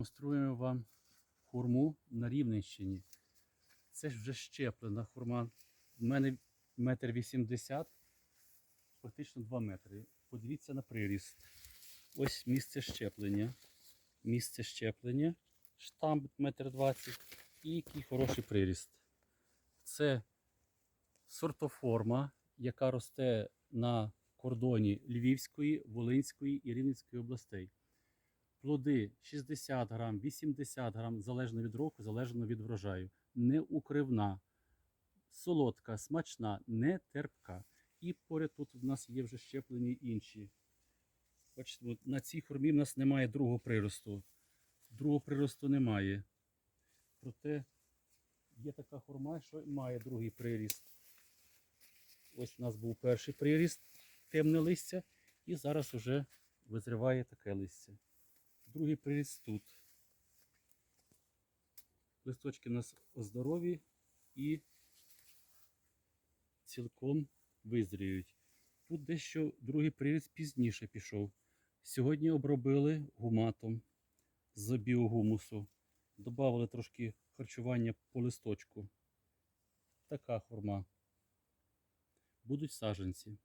Демонструємо вам хурму на Рівненщині. Це ж вже щеплена хурма. У мене метр вісімдесят, практично 2 метри. Подивіться на приріст. Ось місце щеплення. Місце щеплення. Штамп метр двадцять. І який хороший приріст. Це сортоформа, яка росте на кордоні Львівської, Волинської і Рівненської областей. Плоди 60 грам, 80 грам, залежно від року, залежно від врожаю. Не укривна, солодка, смачна, не терпка. І поряд тут у нас є вже щеплені інші. Бачите, на цій хурмі в нас немає другого приросту. Другого приросту немає. Проте є така хурма, що має другий приріст. Ось у нас був перший приріст, темне листя, і зараз вже визриває таке листя. Другий приріст тут. Листочки у нас здорові і цілком визріють. Тут дещо другий приріст пізніше пішов. Сьогодні обробили гуматом з біогумусу. Добавили трошки харчування по листочку. Така хурма. Будуть саджанці.